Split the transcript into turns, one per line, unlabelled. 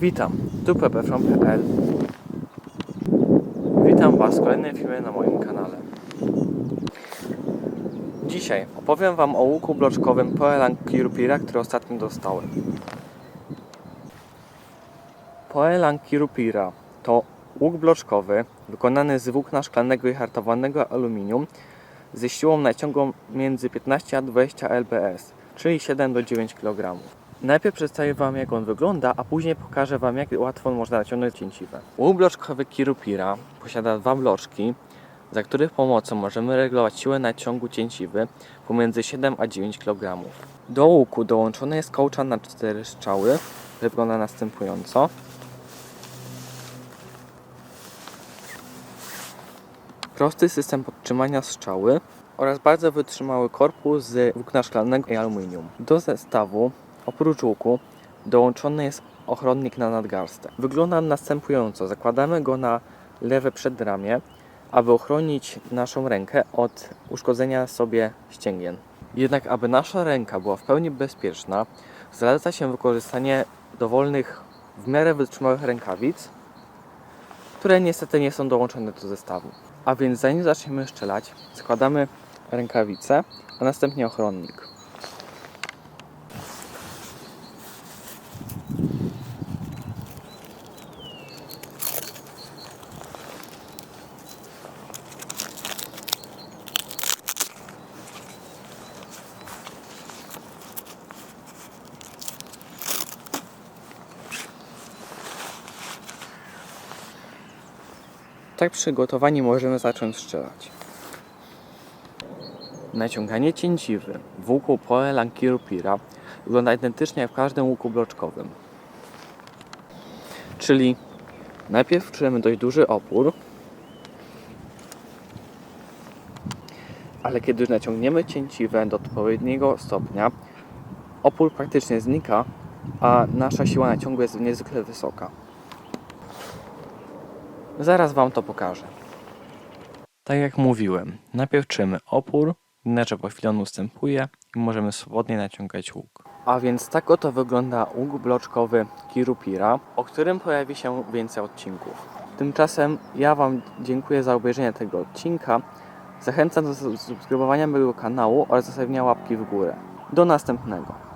Witam, tu ppfrom.pl Witam Was w kolejnym filmie na moim kanale. Dzisiaj opowiem Wam o łuku bloczkowym Poelang Kirupira, który ostatnio dostałem. Poelang Kirupira to łuk bloczkowy wykonany z włókna szklanego i hartowanego aluminium ze siłą naciągą między 15 a 20 lbs, czyli 7 do 9 kg. Najpierw przedstawię Wam jak on wygląda, a później pokażę Wam jak łatwo można naciągnąć cięciwę. Łuk bloczkowy Kirupira posiada dwa bloczki, za których pomocą możemy regulować siłę naciągu cięciwy pomiędzy 7 a 9 kg. Do łuku dołączony jest kołczan na cztery strzały, który wygląda następująco. Prosty system podtrzymania strzały oraz bardzo wytrzymały korpus z włókna szklanego i aluminium. Do zestawu oprócz łuku dołączony jest ochronnik na nadgarstek. Wygląda on następująco. Zakładamy go na lewe przedramię, aby ochronić naszą rękę od uszkodzenia sobie ścięgien. Jednak aby nasza ręka była w pełni bezpieczna, zaleca się wykorzystanie dowolnych, w miarę wytrzymałych rękawic, które niestety nie są dołączone do zestawu. A więc zanim zaczniemy strzelać, zakładamy rękawice, a następnie ochronnik. Tak przygotowani możemy zacząć strzelać. Naciąganie cięciwy w łuku Poe Lankirupira wygląda identycznie jak w każdym łuku bloczkowym. Czyli najpierw czujemy dość duży opór, ale kiedy już naciągniemy cięciwę do odpowiedniego stopnia, opór praktycznie znika, a nasza siła naciągu jest niezwykle wysoka. Zaraz Wam to pokażę. Tak jak mówiłem, najpierw czujemy opór, inaczej po chwili on ustępuje i możemy swobodnie naciągać łuk. A więc tak oto wygląda łuk bloczkowy Kirupira, o którym pojawi się więcej odcinków. Tymczasem ja Wam dziękuję za obejrzenie tego odcinka. Zachęcam do subskrybowania mojego kanału oraz zostawienia łapki w górę. Do następnego.